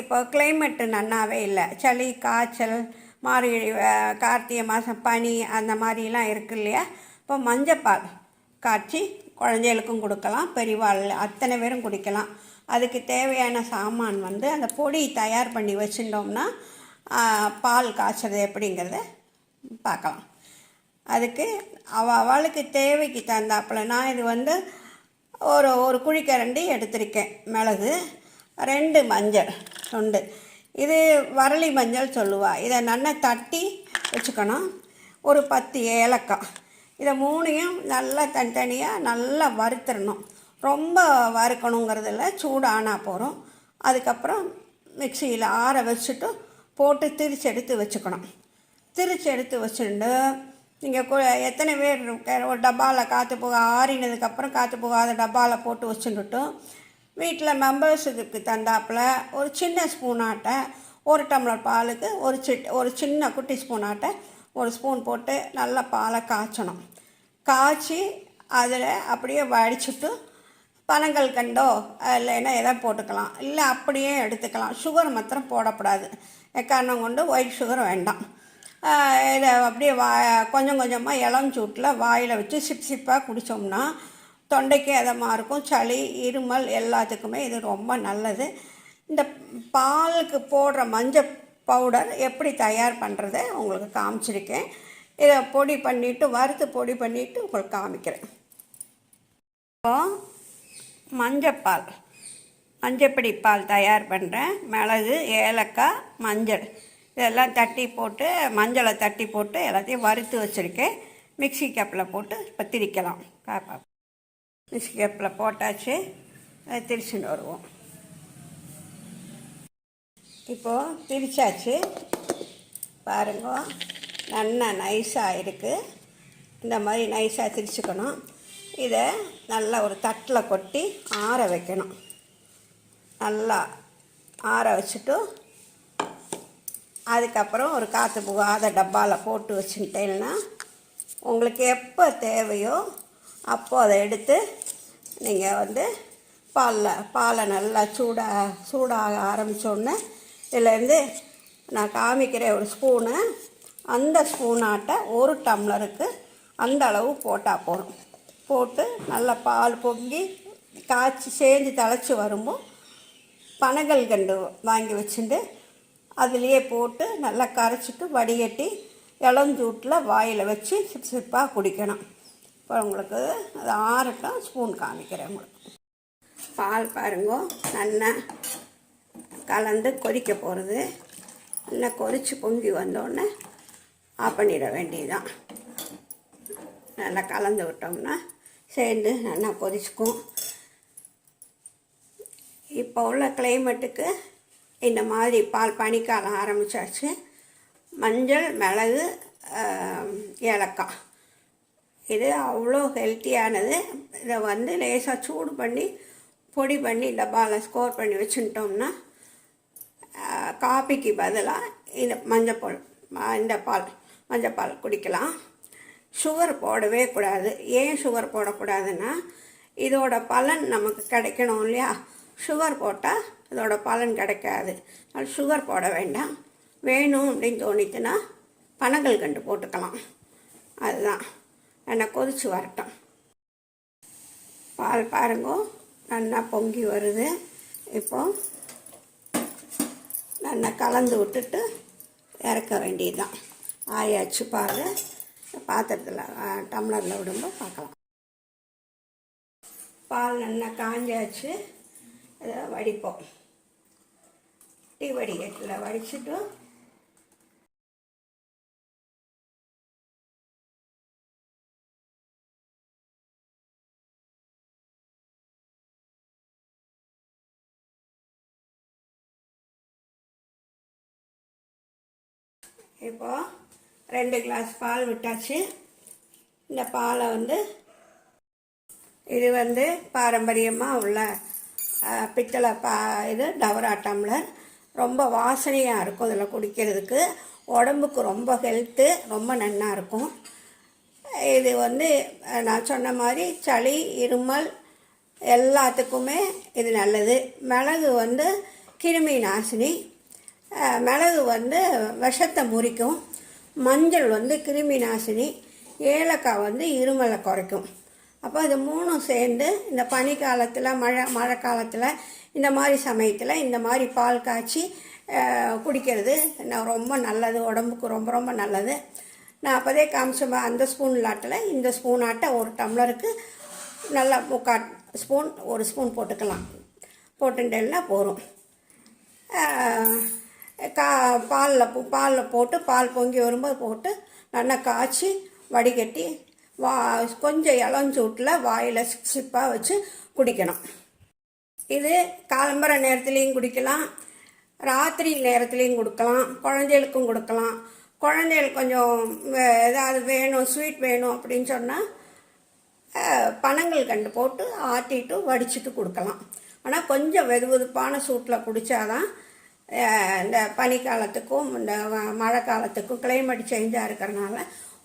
இப்போ கிளைமேட்டு நன்னாவே இல்லை. சளி காய்ச்சல் மார்கழி கார்த்திகை மாதம் பனி அந்த மாதிரிலாம் இருக்கு இல்லையா? இப்போ மஞ்சப்பால் காய்ச்சி குழந்தைகளுக்கும் கொடுக்கலாம் பெரியவாள் அத்தனை பேரும் குடிக்கலாம். அதுக்கு தேவையான சாமான் வந்து அந்த பொடி தயார் பண்ணி வச்சுட்டோம்னா பால் காய்ச்சறது எப்படிங்கிறத பார்க்கலாம். அதுக்கு அவ அவளுக்கு தேவைக்கு தகுந்தாப்புல நான் இது வந்து ஒரு ஒரு குழிக்கரண்டி எடுத்திருக்கேன் மிளகு ரெண்டு மஞ்சள். சுண்டு இது வரலி மஞ்சள் சொல்லுவாள் இதை நல்லா தட்டி வச்சுக்கணும். ஒரு பத்து ஏலக்காய். இதை மூணையும் நல்லா தனித்தனியாக நல்லா வறுத்துடணும். ரொம்ப வறுக்கணுங்கிறதுல சூடானா போகிறோம் அதுக்கப்புறம் மிக்சியில் ஆற வச்சுட்டு போட்டு திரிச்சு எடுத்து வச்சுக்கணும். திரிச்சு எடுத்து வச்சுட்டு நீங்கள் எத்தனை பேர் ஒரு டப்பாவில் காற்று போக ஆறினதுக்கப்புறம் காற்று போகாத டப்பாவில் போட்டு வச்சுட்டுட்டும் வீட்டில் மெம்பர்ஸுக்கு தந்தாப்புல ஒரு சின்ன ஸ்பூனாட்ட ஒரு டம்ளர் பாலுக்கு ஒரு சி ஒரு சின்ன குட்டி ஸ்பூனாட்ட ஒரு ஸ்பூன் போட்டு நல்லா பாலை காய்ச்சணும். காய்ச்சி அதில் அப்படியே வடிச்சிட்டு பனங்கள் கண்டோ இல்லைன்னா எதை போட்டுக்கலாம். இல்லை அப்படியே எடுத்துக்கலாம். சுகர் மாத்திரம் போடக்கூடாது. எக்காரணம் கொண்டு ஒயிட் சுகர் வேண்டாம். இதை அப்படியே வா கொஞ்சம் கொஞ்சமாக இளஞ்சூட்டில் வாயில் வச்சு சிப் சிப்பாக குடித்தோம்னா தொண்டைக்கு எதமாக இருக்கும் சளி இருமல் எல்லாத்துக்குமே இது ரொம்ப நல்லது. இந்த பாலுக்கு போடுற மஞ்சள் பவுடர் எப்படி தயார் பண்ணுறதை உங்களுக்கு காமிச்சிருக்கேன். இதை பொடி பண்ணிவிட்டு வறுத்து பொடி பண்ணிவிட்டு உங்களுக்கு காமிக்கிறேன். இப்போ மஞ்சப்பால் மஞ்சப்பொடி பால் தயார் பண்ணுறேன் மிளகு ஏலக்காய் மஞ்சள் இதெல்லாம் தட்டி போட்டு மஞ்சளை தட்டி போட்டு எல்லாத்தையும் வறுத்து வச்சுருக்கேன். மிக்ஸி கப்பில் போட்டு இப்போ திரிக்கலாம். மிஸ்கேப்பில் போட்டாச்சு அதை திரிச்சுன்னு வருவோம். இப்போது திரிச்சாச்சு பாருங்க நல்லா நைஸாக இருக்குது இந்த மாதிரி நைஸாக திரிச்சுக்கணும். இதை நல்லா ஒரு தட்டில் கொட்டி ஆற வைக்கணும். நல்லா ஆற வச்சுட்டு அதுக்கப்புறம் ஒரு காற்று புகாத டப்பாவில் போட்டு வச்சுட்டேன்னா உங்களுக்கு எப்போ தேவையோ அப்போ அதை எடுத்து நீங்கள் வந்து பாலில் பாலை நல்லா சூடாக சூடாக ஆரம்பித்தோடனே இதுலேருந்து நான் காமிக்கிற ஒரு ஸ்பூனு அந்த ஸ்பூனாட்ட ஒரு டம்ளருக்கு அந்த அளவு போட்டால் போதும். போட்டு நல்லா பால் பொங்கி காய்ச்சி சேர்ந்து தழைச்சி வரும்போது பனகல் கண்டு வாங்கி வச்சுட்டு அதுலேயே போட்டு நல்லா கரைச்சிட்டு வடிகட்டி இளஞ்சூட்டில் வாயில் வச்சு சிப் சிப்பாக குடிக்கணும். இப்போ உங்களுக்கு அது ஆறட்டும் ஸ்பூன் காமிக்கிறேன் உங்களுக்கு. பால் பாருங்க நல்லா கலந்து கொதிக்க போகிறது நல்லா கொதித்து பொங்கி வந்தோடனே ஆஃப் பண்ணிட வேண்டியதுதான். நல்லா கலந்து விட்டோம்னா சேர்ந்து நல்லா கொதிச்சுக்கும். இப்போ உள்ள கிளைமேட்டுக்கு இந்த மாதிரி பால் பனிக்காலம் ஆரம்பித்தாச்சு மஞ்சள் மிளகு ஏலக்காய். இது அவ்வளோ ஹெல்த்தியானது. இதை வந்து லேசாக சூடு பண்ணி பொடி பண்ணி டப்பாவில் ஸ்கோர் பண்ணி வச்சுட்டோம்னா காபிக்கு பதிலாக இந்த மஞ்சப்பால் இந்த பால் மஞ்சப்பால் குடிக்கலாம். சுகர் போடவே கூடாது. ஏன் சுகர் போடக்கூடாதுன்னா இதோட பலன் நமக்கு கிடைக்கணும் இல்லையா? சுகர் போட்டால் இதோட பலன் கிடைக்காது. அதனால் சுகர் போட வேண்டாம். வேணும் அப்படின்னு தோணிச்சுன்னா பனங்கள் கண்டு போட்டுக்கலாம். அதுதான். நல்லா கொதிச்சு வரட்டும். பால் பாருங்க நல்லா பொங்கி வருது. இப்போ நல்லா கலந்து விட்டுட்டு இறக்க வேண்டியதுதான். ஆயாச்சு பால். பாத்திரத்தில் டம்ளரில் விடும்போது பார்க்கலாம். பால் நல்லா காஞ்சாச்சு. அதை வடிப்போம். டீ வடிகட்டில் வடிச்சிட்டு இப்போது ரெண்டு கிளாஸ் பால் விட்டாச்சு. இந்த பாலை வந்து இது வந்து பாரம்பரியமாக உள்ள பித்தளை பா இது டவரா டம்ளர் ரொம்ப வாசனையாக இருக்கும் இதில் குடிக்கிறதுக்கு. உடம்புக்கு ரொம்ப ஹெல்த்து ரொம்ப நன்னா இருக்கும். இது வந்து நான் சொன்ன மாதிரி சளி இருமல் எல்லாத்துக்குமே இது நல்லது. மிளகு வந்து கிருமி நாசினி. மிளகு வந்து விஷத்தை முறிக்கும். மஞ்சள் வந்து கிருமி நாசினி. ஏலக்காய் வந்து இருமலை குறைக்கும். அப்போ இது மூணும் சேர்ந்து இந்த பனி காலத்தில் மழை மழை காலத்தில் இந்த மாதிரி சமயத்தில் இந்த மாதிரி பால் காய்ச்சி குடிக்கிறது நான் ரொம்ப நல்லது. உடம்புக்கு ரொம்ப ரொம்ப நல்லது. நான் அப்போதே காமிச்ச அந்த ஸ்பூன் லாட்டில் இந்த ஸ்பூன் ஆட்டை ஒரு டம்ளருக்கு நல்லா முக்கா ஸ்பூன் ஒரு ஸ்பூன் போட்டுக்கலாம். போட்டுட்டேன்னா போதும். கா பாலில் பாலில் போட்டு பால் பொங்கி வரும்போது போட்டு நல்லா காய்ச்சி வடிகட்டி வா கொஞ்சம் இளஞ்சூட்டில் வாயில் சிப்பாக வச்சு குடிக்கணும். இது காலம்பர நேரத்துலேயும் குடிக்கலாம். ராத்திரி நேரத்துலேயும் கொடுக்கலாம். குழந்தைகளுக்கும் கொடுக்கலாம். குழந்தைகளுக்கு கொஞ்சம் ஏதாவது வேணும் ஸ்வீட் வேணும் அப்படின்னு சொன்னால் பனங்கள் கண்டு போட்டு ஆட்டிட்டு வடிச்சிட்டு கொடுக்கலாம். ஆனால் கொஞ்சம் வெது வெதுப்பான சூட்டில் குடித்தாதான் இந்த பனிக்காலத்துக்கும் இந்த மழை காலத்துக்கும் கிளைமேட் சேஞ்சாக இருக்கிறனால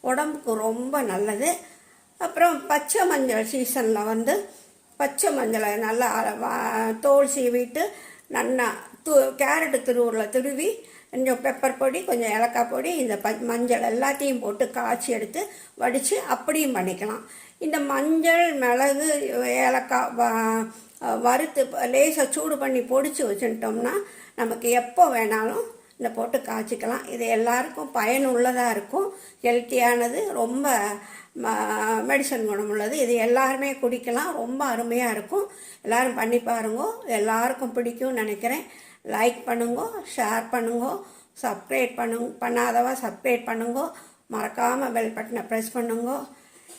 உடம்புக்கு ரொம்ப நல்லது. அப்புறம் பச்சை மஞ்சள் சீசனில் வந்து பச்சை மஞ்சளை நல்லா வா- தோல் சீவிட்டு நல்லா து கேரட்டு திருவூரில் திருவி கொஞ்சம் பெப்பர் பொடி கொஞ்சம் ஏலக்காய் பொடி இந்த ப மஞ்சள் எல்லாத்தையும் போட்டு காய்ச்சி எடுத்து வடித்து அப்படியும் பண்ணிக்கலாம். இந்த மஞ்சள் மிளகு ஏலக்காய் வ- வறுத்து லேசாக சூடு பண்ணி பொடிச்சு வச்சுட்டோம்னா நமக்கு எப்போ வேணாலும் இந்த போட்டு காய்ச்சிக்கலாம். இது எல்லாருக்கும் பயனுள்ளதாக இருக்கும். ஹெல்த்தியானது ரொம்ப மெடிசன் குணமுள்ளது. இது எல்லாருமே குடிக்கலாம். ரொம்ப அருமையாக இருக்கும். எல்லோரும் பண்ணி பாருங்க. எல்லாருக்கும் பிடிக்கும்னு நினைக்கிறேன். லைக் பண்ணுங்க. ஷேர் பண்ணுங்க. சப்ஸ்கிரைப் பண்ணுங்க பண்ணாதவா சப்ஸ்கிரைப் பண்ணுங்க. மறக்காமல் பெல் பட்டனை ப்ரெஸ் பண்ணுங்க.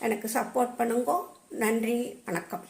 எனக்கு சப்போர்ட் பண்ணுங்க. நன்றி. வணக்கம்.